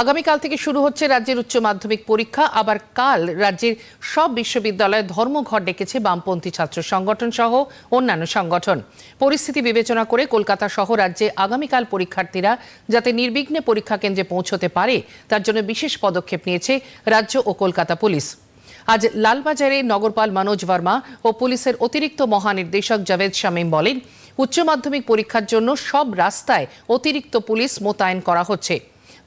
আগামীকাল থেকে শুরু হচ্ছে রাজ্যের উচ্চ মাধ্যমিক পরীক্ষা। আবার কাল রাজ্যের সব বিশ্ববিদ্যালয়ে ধর্মঘট ডেকেছে বামপন্থী ছাত্র সংগঠন সহ অন্যান্য সংগঠন। পরিস্থিতি বিবেচনা করে কলকাতা সহ রাজ্যে আগামীকাল পরীক্ষার্থীরা যাতে নির্বিঘ্নে পরীক্ষা কেন্দ্রে পৌঁছতে পারে, তার জন্য বিশেষ পদক্ষেপ নিয়েছে রাজ্য ও কলকাতা পুলিশ। আজ লালবাজারে নগরপাল মনোজ বর্মা ও পুলিশের অতিরিক্ত মহানির্দেশক জাভেদ শামীম বলেন, উচ্চ মাধ্যমিক পরীক্ষার জন্য সব রাস্তায় অতিরিক্ত পুলিশ মোতায়েন করা হচ্ছে।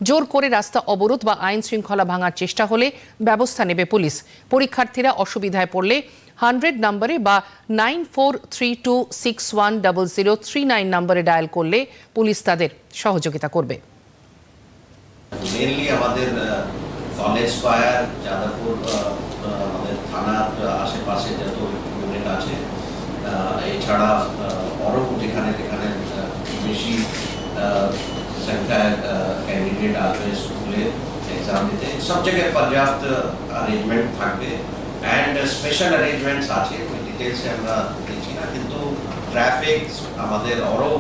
জোর করে রাস্তা অবরোধ বা আইন শৃঙ্খলা ভাঙার চেষ্টা হলে ব্যবস্থা নেবে পুলিশ। পরীক্ষার্থীরা অসুবিধায় পড়লে হান্ড্রেড নম্বরে বা nine four three two six one double zero three nine নম্বরে ডায়াল করলে পুলিশ তাদের সহযোগিতা করবে। আমাদের কলেজ স্কোয়ার যাদবপুর আমাদের থানার আশেপাশে যত ইউনিট আছে এছাড়া বড় যেখানে যেখানে বেশি আহ, সংখ্যায় ক্যান্ডিডেট আসবে স্কুলে এক্সাম দিতে সব জায়গায় পর্যাপ্ত অ্যারেঞ্জমেন্ট থাকবে অ্যান্ড স্পেশাল অ্যারেঞ্জমেন্টস আছে ওই ডিটেলসে আমরা দিচ্ছি না কিন্তু ট্রাফিক আমাদের আরও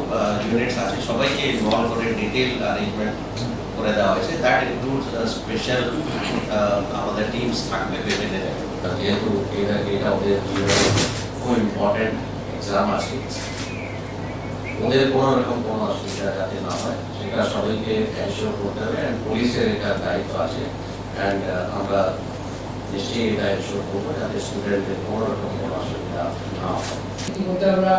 ইউনিটস আছে সবাইকে ইনভলভ করে ডিটেল অ্যারেঞ্জমেন্ট করে দেওয়া হয়েছে দ্যাট ইনক্লুডস স্পেশাল আমাদের টিমস থাকবে বিভিন্ন জায়গায় যেহেতু এটা এটা ওদের জীবনের খুব ইম্পর্টেন্ট এক্সাম আছে ওদের কোনো রকম কোনো অসুবিধা যাতে না হয় সেটা সবাইকে এনশিওর করতে হবে অ্যান্ড পুলিশের এটা দায়িত্ব আছে অ্যান্ড আমরা নিশ্চয়ই এটা এনশিওর করব যাতে স্টুডেন্টদের কোনো রকম কোনো অসুবিধা না হয়। ইতিমধ্যে আমরা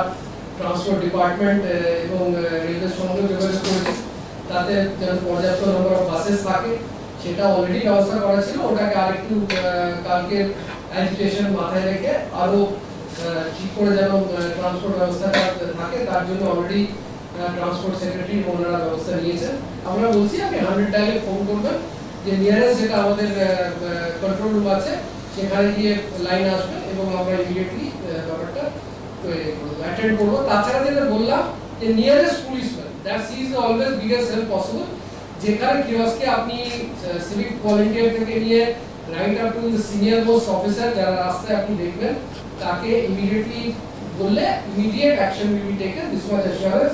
ট্রান্সপোর্ট ডিপার্টমেন্ট এবং রেলওয়ে সঙ্গে যোগাযোগ করেছি। তাতে যেন পর্যাপ্ত নম্বর অফ বাসেস থাকে সেটা অলরেডি ব্যবস্থা করা ছিল। ওটাকে আরেকটু কালকের অ্যাজিটেশন মাথায় রেখে আরও আহ, ঠিক করে যেন ট্রান্সপোর্ট ব্যবস্থাটা থাকে, তার জন্য অলরেডি ট্রান্সপোর্ট সেক্রেটারি ওনারা ব্যবস্থা নিয়েছেন। আমরা বলছি, আপনি হান্ড্রেড টাইমে ফোন করবেন। যে নিয়ারেস্ট যেটা আমাদের কন্ট্রোল রুম আছে, সেখানে গিয়ে লাইন আসবে এবং আমরা ইমিডিয়েটলি ব্যাপারটা অ্যাটেন্ড করব। তাছাড়া যেটা বললাম, যে nearest policeman that is always biggest help possible যেখানে কিওসকে আপনি সিভিক ভলেন্টিয়ার থেকে নিয়ে right up to senior most officer যারা রাস্তায় আপনি দেখবেন তাকে ইমিডিয়েটলি বললে immediate action will be taken this was assurance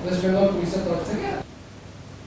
West Bengal পুলিশের তরফ থেকে